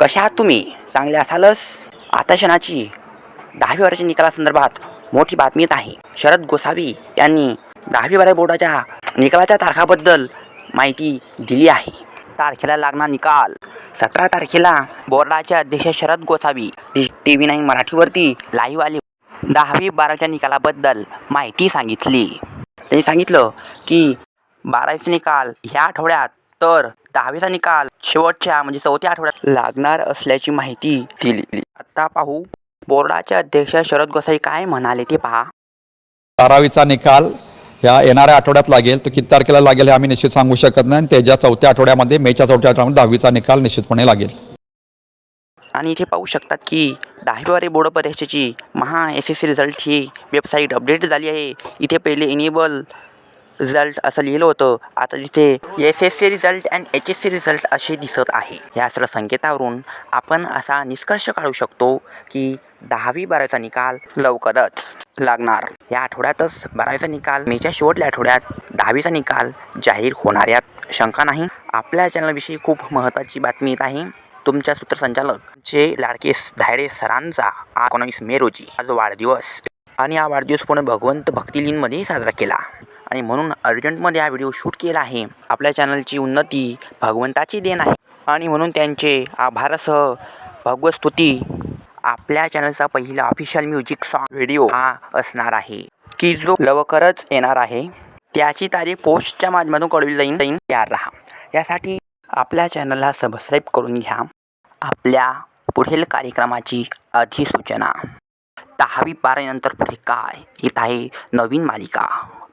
कशा आहात तुम्ही? चांगले असालच आता क्षणाची दहावी वर्षाच्या निकालासंदर्भात मोठी बातमी येत आहे. शरद गोसावी यांनी दहावी बारावी बोर्डाच्या निकालाच्या तारखाबद्दल माहिती दिली आहे. तारखेला लागणार निकाल. सतरा तारखेला बोर्डाचे अध्यक्ष Sharad Gosavi T V nine मराठीवरती लाईव्ह आले. दहावी बारावीच्या निकालाबद्दल माहिती सांगितली. त्यांनी सांगितलं की बारावीचा निकाल ह्या आठवड्यात तर दहावीचा निकाल शेवटच्या म्हणजे चौथ्या आठवड्यात लागणार असल्याची माहिती दिली आता पाहू बोर्डाचे अध्यक्ष शरद गोसावी काय म्हणाले ते पहा. बारावीचा निकाल ह्या येणाऱ्या आठवड्यात लागेल. तो किती तारखेला लागेल हे आम्ही निश्चित सांगू शकत नाही. आणि त्याच्या चौथ्या आठवड्यामध्ये मेच्या चौथ्या आठवड्यामध्ये दहावीचा निकाल निश्चितपणे लागेल. आणि इथे पाहू शकतात की दहावीवारी बोर्ड परीक्षेची Maha S S C result ही वेबसाईट अपडेट झाली आहे. इथे पहिले इनेबल रिझल्ट असं लिहिलं होतं. आता तिथे S S C result and H S C result असे दिसत आहे. या सर्व संकेतावरून आपण असा निष्कर्ष काढू शकतो की दहावी बारावीचा निकाल लवकरच लागणार. या आठवड्यातच बारावीचा निकाल मेच्या शेवटल्या आठवड्यात दहावीचा निकाल जाहीर होणार यात शंका नाही. आपल्या चॅनलविषयी खूप महत्त्वाची बातमी येत आहे. तुमच्या सूत्रसंचालक जे लाडके धायडे सरांचा आ- एकोणावीस मे रोजी आज वाढदिवस. आणि हा वाढदिवस पूर्ण भगवंत भक्तिलीनमध्येही साजरा केला. आणि म्हणून अर्जंटमध्ये हा व्हिडिओ शूट केला आहे. आपल्या चॅनलची उन्नती भगवंताची देण आहे. आणि म्हणून त्यांचे आभारासह भगवस्तुती आपल्या चॅनलचा पहिला ऑफिशियल म्युझिक सॉन्ग व्हिडिओ हा असणार आहे. की जो लवकरच येणार आहे. त्याची तारीख पोस्टच्या माध्यमातून कळवली जाईल. जाईन तयार राहा. यासाठी आपल्या चॅनलला सबस्क्राईब करून घ्या. आपल्या पुढील कार्यक्रमाची अधिसूचना. दहावी बारावीनंतर पुढे काय? येत आहे नवीन मालिका.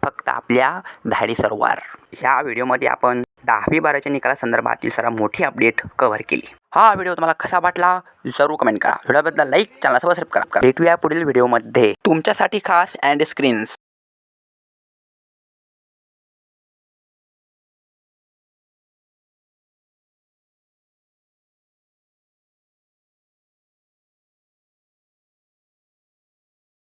फक्त आपल्या धाडी सरोवर. ह्या व्हिडिओमध्ये आपण दहावी बाराच्या निकालासंदर्भातील सर्व मोठी अपडेट कव्हर केली. हा व्हिडिओ तुम्हाला कसा वाटला? जरूर कमेंट करा. व्हिडिओबद्दल लाईक चॅनल सबस्क्राईब करा. भेटूया पुढील व्हिडिओमध्ये. तुमच्यासाठी खास अँड स्क्रीन्स